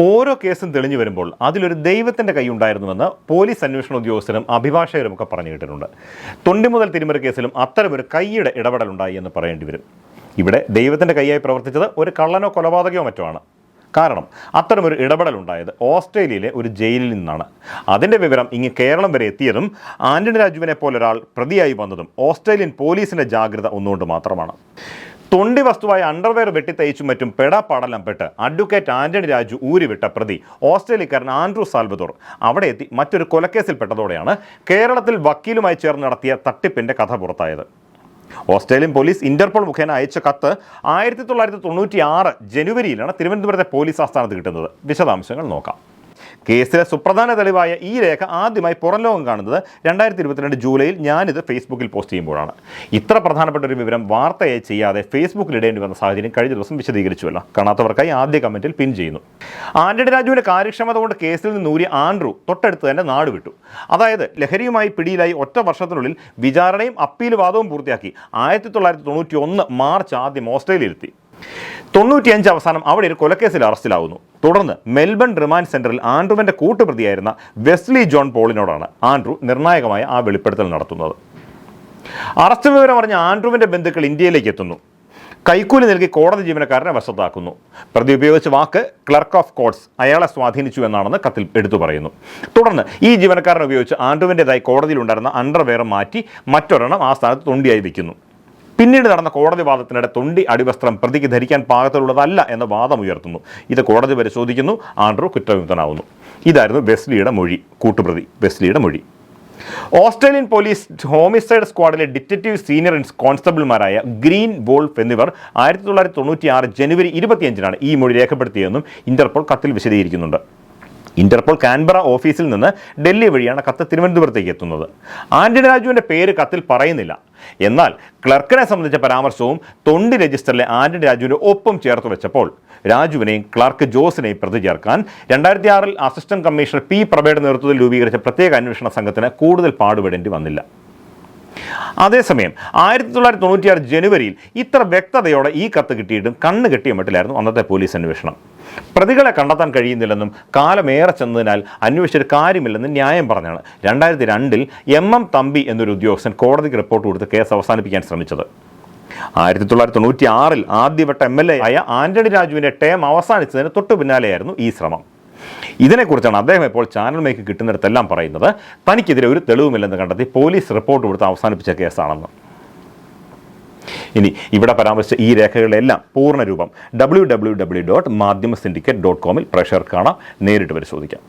ഓരോ കേസും തെളിഞ്ഞു വരുമ്പോൾ അതിലൊരു ദൈവത്തിന്റെ കൈ ഉണ്ടായിരുന്നുവെന്ന് പോലീസ് അന്വേഷണ ഉദ്യോഗസ്ഥരും അഭിഭാഷകരും ഒക്കെ പറഞ്ഞു കേട്ടിട്ടുണ്ട്. തൊണ്ടി മുതൽ തിരുമറി കേസിലും അത്തരമൊരു കൈയുടെ ഇടപെടലുണ്ടായി എന്ന് പറയേണ്ടി വരും. ഇവിടെ ദൈവത്തിന്റെ കൈയായി പ്രവർത്തിച്ചത് ഒരു കള്ളനോ കൊലപാതകയോ മറ്റോ ആണ് കാരണം അത്തരമൊരു ഇടപെടലുണ്ടായത് ഓസ്ട്രേലിയയിലെ ഒരു ജയിലിൽ നിന്നാണ്. അതിന്റെ വിവരം ഇങ്ങ് കേരളം വരെ എത്തിയതും ആന്റണി രാജുവിനെ പോലൊരാൾ പ്രതിയായി വന്നതും ഓസ്ട്രേലിയൻ പോലീസിന്റെ ജാഗ്രത ഒന്നുകൊണ്ട് മാത്രമാണ്. തൊണ്ടി വസ്തുവായ അണ്ടർവെയർ വെട്ടിത്തയ്ച്ചും മറ്റും പെടാപ്പാടെല്ലാം പെട്ട് അഡ്വക്കേറ്റ് ആന്റണി രാജു ഊരിവിട്ട പ്രതി ഓസ്ട്രേലിയക്കാരൻ ആൻഡ്രൂ സാൽബദോർ അവിടെ എത്തി മറ്റൊരു കൊലക്കേസിൽ പെട്ടതോടെയാണ് കേരളത്തിൽ വക്കീലുമായി ചേർന്ന് നടത്തിയ തട്ടിപ്പിന്റെ കഥ പുറത്തായത്. ഓസ്ട്രേലിയൻ പോലീസ് ഇന്റർപോൾ മുഖേന അയച്ച കത്ത് ആയിരത്തി തൊള്ളായിരത്തി തൊണ്ണൂറ്റി ആറ് ജനുവരിയിലാണ് തിരുവനന്തപുരത്തെ പോലീസ് ആസ്ഥാനത്ത് കിട്ടുന്നത്. വിശദാംശങ്ങൾ നോക്കാം. കേസിലെ സുപ്രധാന തെളിവായ ഈ രേഖ ആദ്യമായി പുറം ലോകം കാണുന്നത് രണ്ടായിരത്തി ഇരുപത്തിരണ്ട് ജൂലൈയിൽ ഞാനിത് ഫേസ്ബുക്കിൽ പോസ്റ്റ് ചെയ്യുമ്പോഴാണ്. ഇത്ര പ്രധാനപ്പെട്ട ഒരു വിവരം വാർത്തയായി ചെയ്യാതെ ഫേസ്ബുക്കിൽ ഇടേണ്ടി വന്ന സാഹചര്യം കഴിഞ്ഞ ദിവസം വിശദീകരിച്ചുവല്ലോ. കാണാത്തവർക്കായി ആദ്യ കമന്റിൽ പിൻ ചെയ്യുന്നു. ആന്റണി രാജുവിന്റെ കാര്യക്ഷമത കൊണ്ട് കേസിൽ നിന്ന് ഊരിയ ആൻഡ്രു തൊട്ടടുത്ത് തന്നെ നാട് വിട്ടു. അതായത് ലഹരിയുമായി പിടിയിലായി ഒറ്റ വർഷത്തിനുള്ളിൽ വിചാരണയും അപ്പീൽ വാദവും പൂർത്തിയാക്കി ആയിരത്തി തൊള്ളായിരത്തി തൊണ്ണൂറ്റി ഒന്ന് മാർച്ച് ആദ്യം ഓസ്ട്രേലിയയിലെത്തി തൊണ്ണൂറ്റിയഞ്ച് അവസാനം അവിടെ ഒരു കൊലക്കേസിൽ അറസ്റ്റിലാവുന്നു. തുടർന്ന് മെൽബൺ റിമാൻഡ് സെന്ററിൽ ആൻഡ്രുവിന്റെ കൂട്ടുപ്രതിയായിരുന്ന വെസ്ലി ജോൺ പോളിനോടാണ് ആൻഡ്രു നിർണായകമായ ആ വെളിപ്പെടുത്തൽ നടത്തുന്നത്. അറസ്റ്റ് വിവരം അറിഞ്ഞ ആൻഡ്രുവിന്റെ ബന്ധുക്കൾ ഇന്ത്യയിലേക്ക് എത്തുന്നു. കൈക്കൂലി നൽകി കോടതി ജീവനക്കാരനെ വശത്താക്കുന്നു. പ്രതി ഉപയോഗിച്ച വാക്ക് ക്ലർക്ക് ഓഫ് കോർട്സ് അയാളെ സ്വാധീനിച്ചു എന്നാണെന്ന് കത്തിൽ എടുത്തു പറയുന്നു. തുടർന്ന് ഈ ജീവനക്കാരനെ ഉപയോഗിച്ച് ആൻഡ്രുവിന്റെതായി കോടതിയിലുണ്ടായിരുന്ന അണ്ടർവെയർ മാറ്റി മറ്റൊരെണ്ണം ആ സ്ഥാനത്ത് തൊണ്ടിയായി വയ്ക്കുന്നു പിന്നീട് നടന്ന കോടതി വാദത്തിനിടെ തൊണ്ടി അടിവസ്ത്രം പ്രതിക്ക് ധരിക്കാൻ പാകത്തിലുള്ളതല്ല എന്ന വാദം ഉയർത്തുന്നു. ഇത് കോടതി പരിശോധിക്കുന്നു. ആൻഡ്രൂ കുറ്റവിമുക്തനാവുന്നു. ഇതായിരുന്നു വെസ്ലിയുടെ മൊഴി കൂട്ടുപ്രതി വെസ്ലിയുടെ മൊഴി. ഓസ്ട്രേലിയൻ പോലീസ് ഹോമിസൈഡ് സ്ക്വാഡിലെ ഡിറ്റക്റ്റീവ് സീനിയർ കോൺസ്റ്റബിൾമാരായ ഗ്രീൻ വോൾഫ് എന്നിവർ ആയിരത്തി തൊള്ളായിരത്തി തൊണ്ണൂറ്റി ജനുവരി ഇരുപത്തിയഞ്ചിനാണ് ഈ മൊഴി രേഖപ്പെടുത്തിയതെന്നും ഇന്റർപോൾ കത്തിൽ വിശദീകരിക്കുന്നുണ്ട്. ഇന്റർപോൾ കാൻബറ ഓഫീസിൽ നിന്ന് ഡൽഹി വഴിയാണ് കത്ത് തിരുവനന്തപുരത്തേക്ക് എത്തുന്നത്. ആന്റണി രാജുവിന്റെ പേര് കത്തിൽ പറയുന്നില്ല. എന്നാൽ ക്ലർക്കിനെ സംബന്ധിച്ച പരാമർശവും തൊണ്ടി രജിസ്റ്ററിലെ ആന്റണി രാജുവിന്റെ ഒപ്പം ചേർത്ത് വെച്ചപ്പോൾ രാജുവിനെയും ക്ലർക്ക് ജോസിനെയും പ്രതി ചേർക്കാൻ രണ്ടായിരത്തി ആറിൽ അസിസ്റ്റന്റ് കമ്മീഷണർ പി പ്രഭയുടെ നേതൃത്വത്തിൽ രൂപീകരിച്ച പ്രത്യേക അന്വേഷണ സംഘത്തിന് കൂടുതൽ പാടുപെടേണ്ടി വന്നില്ല. അതേസമയം ആയിരത്തി തൊള്ളായിരത്തി തൊണ്ണൂറ്റിയാറ് ജനുവരിയിൽ ഇത്ര വ്യക്തതയോടെ ഈ കത്ത് കിട്ടിയിട്ടും കണ്ണ് കെട്ടിയ മട്ടിലായിരുന്നു അന്നത്തെ പോലീസ് അന്വേഷണം. പ്രതികളെ കണ്ടെത്താൻ കഴിയുന്നില്ലെന്നും കാലമേറെ ചെന്നതിനാൽ അന്വേഷിച്ചൊരു കാര്യമില്ലെന്നും ന്യായം പറഞ്ഞാണ്. രണ്ടായിരത്തി രണ്ടിൽ എം എം തമ്പി എന്നൊരു ഉദ്യോഗസ്ഥൻ കോടതിക്ക് റിപ്പോർട്ട് കൊടുത്ത് കേസ് അവസാനിപ്പിക്കാൻ ശ്രമിച്ചത്. ആയിരത്തി തൊള്ളായിരത്തി തൊണ്ണൂറ്റി ആറിൽ ആദ്യവട്ട എം എൽ എ ആയ ആന്റണി രാജുവിന്റെ ടേം അവസാനിച്ചതിന് തൊട്ടു പിന്നാലെയായിരുന്നു ഈ ശ്രമം. ഇതിനെക്കുറിച്ചാണ് അദ്ദേഹം ഇപ്പോൾ ചാനൽ മേക്ക് കിട്ടുന്നിടത്തെല്ലാം പറയുന്നത്. തനിക്കെതിരെ ഒരു തെളിവുമില്ലെന്ന് കണ്ടെത്തി പോലീസ് റിപ്പോർട്ട് കൊടുത്ത് അവസാനിപ്പിച്ച കേസാണെന്ന്. ഇനി ഇവിടെ പരാമർശിച്ച ഈ രേഖകളെല്ലാം പൂർണരൂപം W W W dot Madhyama syndicate dot കോമിൽ പ്രഷർ കാണാം. നേരിട്ട് പരിശോധിക്കാം.